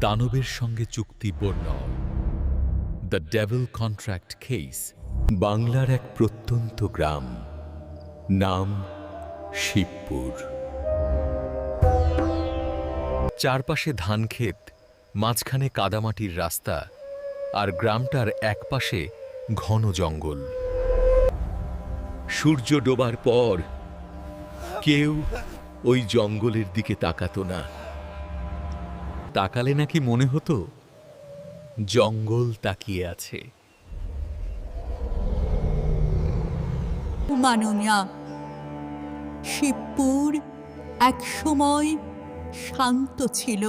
দানবের সঙ্গে চুক্তিপূর্ণ। দ্য ডেভিল কন্ট্রাক্ট কেস বাংলার এক প্রত্যন্ত গ্রাম, নাম শিবপুর। চারপাশে ধানক্ষেত মাঝখানে কাদামাটির রাস্তা আর গ্রামটার একপাশে ঘন জঙ্গল। সূর্য ডোবার পর কেউ ওই জঙ্গলের দিকে তাকাতো না। তাকালে নাকি মনে হতো জঙ্গল তাকিয়ে আছে। মাননীয়া শিবপুর একসময় শান্ত ছিল।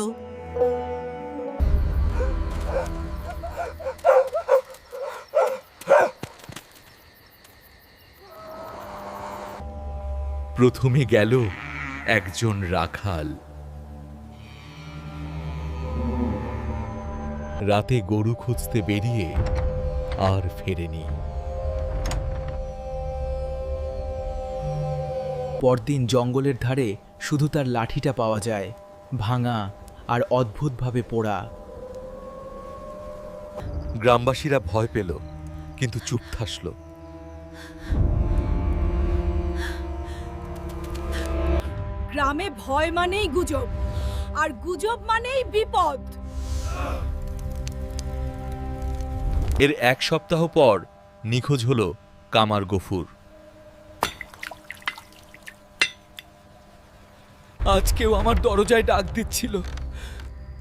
প্রথমে গেল একজন রাখাল। রাতে গরু খুঁজতে বেরিয়ে আর ফেরেনি। পরদিন জঙ্গলের ধারে শুধু তার লাঠিটা পাওয়া যায়, ভাঙা আর অদ্ভুতভাবে পোড়া। গ্রামবাসীরা ভয় পেল, কিন্তু চুপ থাসল। গ্রামে ভয় মানেই গুজব, আর গুজব মানেই বিপদ। এর এক সপ্তাহ পর নিখোঁজ হল কামার গফুর। আজকেও আমার দরজায় ডাক দিচ্ছিল।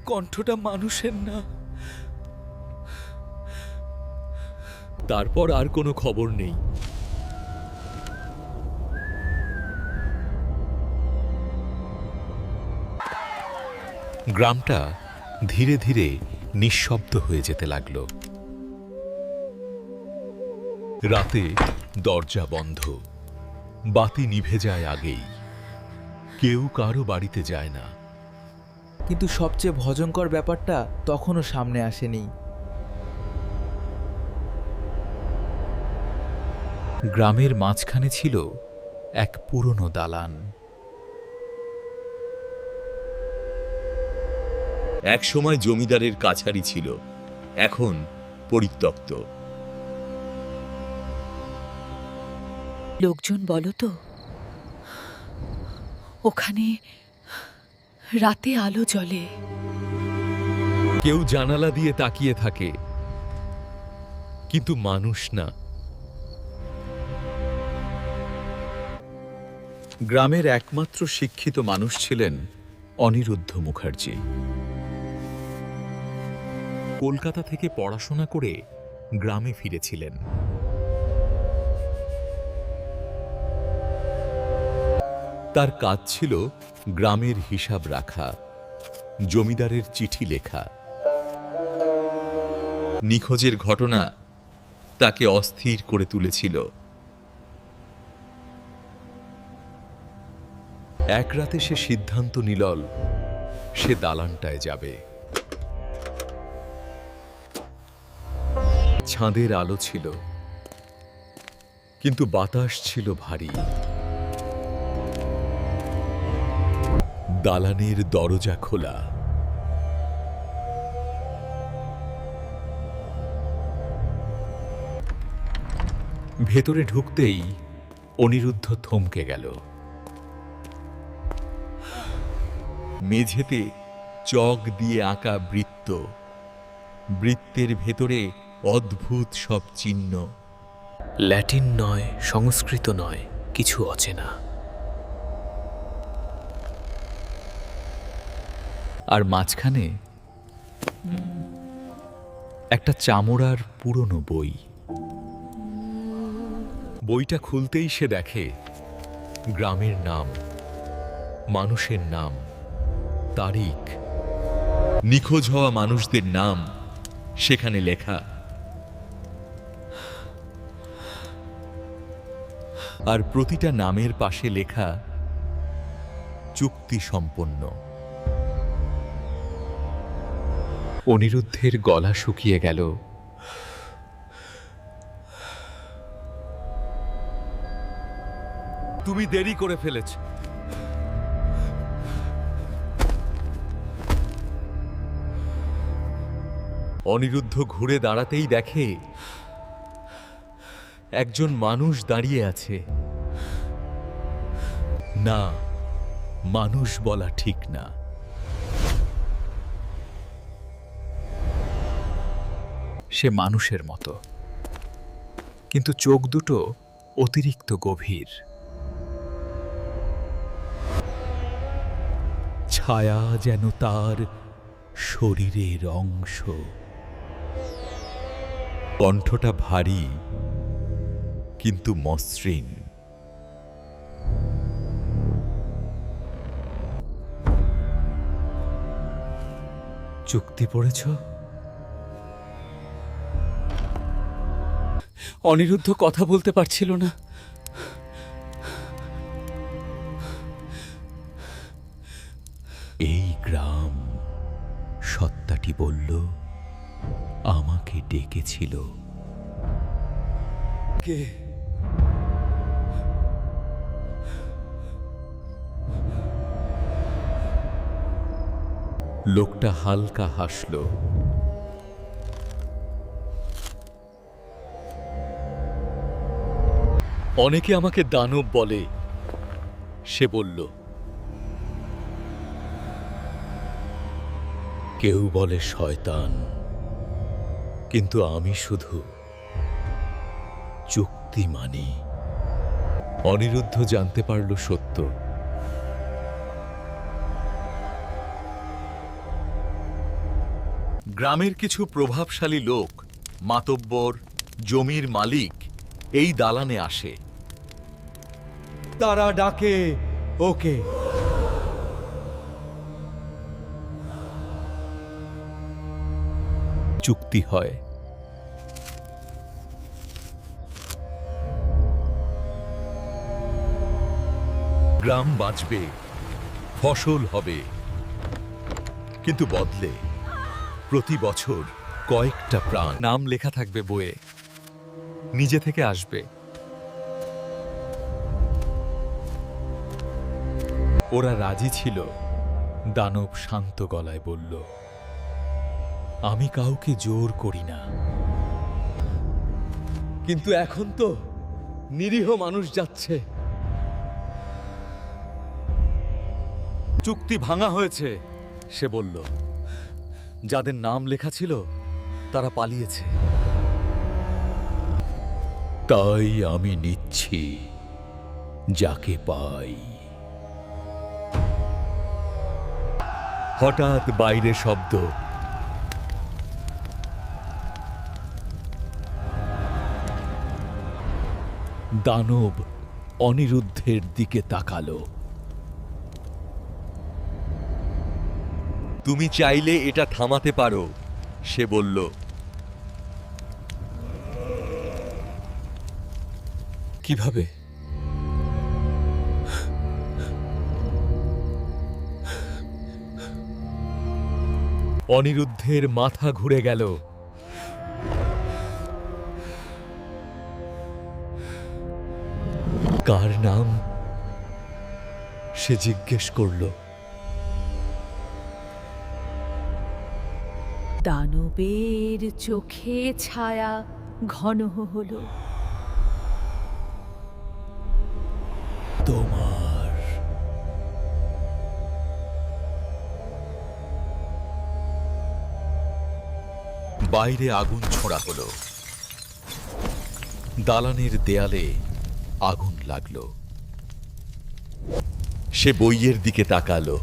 কণ্ঠটা মানুষের না। তারপর আর কোনো খবর নেই। গ্রামটা ধীরে ধীরে নিঃশব্দ হয়ে যেতে লাগল। রাতে দরজা বন্ধ। বাতি নিভে যায় আগেই। কেউ কারও বাড়িতে যায় না। কিন্তু সবচেয়ে ভজঙ্কর ব্যাপারটা তখনও সামনে আসেনি। গ্রামের মাঝখানে ছিল এক পুরনো দালান। এক সময় জমিদারের কাছারি ছিল। এখন পরিত্যক্ত। লোকজন বলো তো। ওখানে রাতে আলো জ্বলে। কেউ জানালা দিয়ে তাকিয়ে থাকে। কিন্তু মানুষ না। গ্রামের একমাত্র শিক্ষিত মানুষ ছিলেন অনিরুদ্ধ মুখার্জি। কলকাতা থেকে পড়াশোনা করে গ্রামে ফিরেছিলেন। তার কাজ ছিল গ্রামের হিসাব রাখা, জমিদারের চিঠি লেখা। নিখোঁজের ঘটনা তাকে অস্থির করে তুলেছিল। এক রাতে সে সিদ্ধান্ত নিলল সে দালানটায় যাবে। ছাঁদের আলো ছিল, কিন্তু বাতাস ছিল ভারী। দালানের দরজা খোলা। ভেতরে ঢুকতেই অনিরুদ্ধ থমকে গেল। মেঝেতে চক দিয়ে আঁকা বৃত্ত। বৃত্তের ভেতরে অদ্ভুত সব চিহ্ন। ল্যাটিন নয়, সংস্কৃত নয়, কিছু অচেনা। আর মাঝখানে একটা চামড়ার পুরনো বই। বইটা খুলতেই সে দেখে গ্রামের নাম, মানুষের নাম, তারিখ, নিখোঁজ হওয়া মানুষদের নাম সেখানে লেখা। আর প্রতিটা নামের পাশে লেখা, চুক্তি সম্পন্ন। অনিরুদ্ধের গলা শুকিয়ে গেল। তুমি দেরি করে ফেলেছ। অনিরুদ্ধ ঘুরে দাঁড়াতেই দেখে একজন মানুষ দাঁড়িয়ে আছে। না, মানুষ বলা ঠিক না। সে মানুষের মতো। কিন্তু চোখ দুটো অতিরিক্ত গভীর। ছায়া যেন তার শরীরের অংশ। কণ্ঠটা ভারী, কিন্তু মসৃণ। চুক্তি পড়েছ? অনিরুদ্ধ কথা বলতে পারছিল না। এই গ্রাম সত্তাটি বলল আমাকে ডেকেছিল। কে? লোকটা হালকা হাসল। অনেকে আমাকে দানব বলে। সে বলল, কেউ বলে শয়তান, কিন্তু আমি শুধু চুক্তি মানি। অনিরুদ্ধ জানতে পারল সত্য। গ্রামের কিছু প্রভাবশালী লোক, মাতব্বর, জমির মালিক, এই দালানে আসে। তারা ডাকে ওকে। চুক্তি হয়। গ্রাম বাঁচবে ফসল হবে কিন্তু বদলে প্রতি বছর কয়েকটা প্রাণ। নাম লেখা থাকবে বইয়ে। নিজে থেকে আসবে। ওরা রাজি ছিল। দানব শান্ত গলায় বলল, আমি কাউকে জোর করি না। কিন্তু এখন তো নিরীহ মানুষ যাচ্ছে। চুক্তি ভাঙা হয়েছে, সে বলল। যাদের নাম লেখা ছিল, তারা পালিয়েছে। তাই আমি নিচ্ছি, যাকে পাই। হঠাৎ বাইরে শব্দ। দানব অনিরুদ্ধের দিকে তাকালো। তুমি চাইলে এটা থামাতে পারো, সে বলল। কীভাবে? অনিরুদ্ধের মাথা ঘুরে গেল। কার নাম? সে জিজ্ঞেস করল। দানবের চোখে ছায়া ঘন হলো। তোমার বাইরে আগুন ছোড়া হলো। দালানের দেয়ালে আগুন লাগল। সে বইয়ের দিকে তাকালো।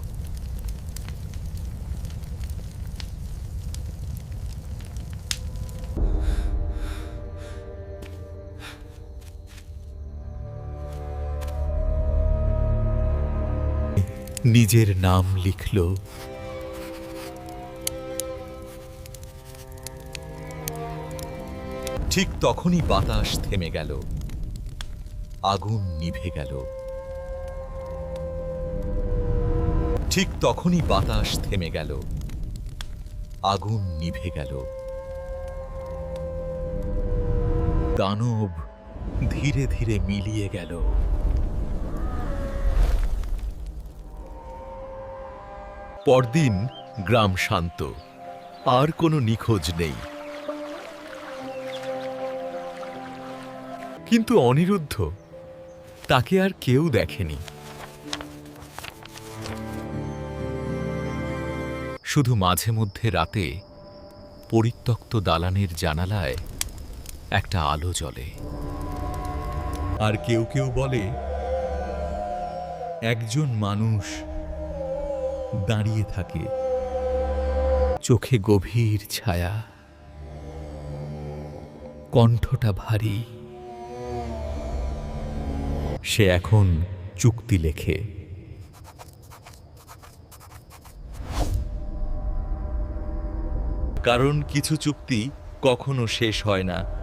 নিজের নাম লিখল ঠিক তখনই বাতাস থেমে গেল। আগুন নিভে গেল। ঠিক তখনই বাতাস থেমে গেল। আগুন নিভে গেল। দানব ধীরে ধীরে মিলিয়ে গেল। পরদিন গ্রাম শান্ত। আর কোনো নিখোঁজ নেই। কিন্তু অনিরুদ্ধ তাকে আর কেউ দেখেনি। শুধু মাঝে মধ্যে রাতে পরিত্যক্ত দালানের জানালায় একটা আলো জ্বলে। আর কেউ কেউ বলে, একজন মানুষ দাঁড়িয়ে থাকে। চোখে গভীর ছায়া। কণ্ঠটা ভারী। সে এখন চুক্তি লেখে। কারণ কিছু চুক্তি কখনো শেষ হয় না।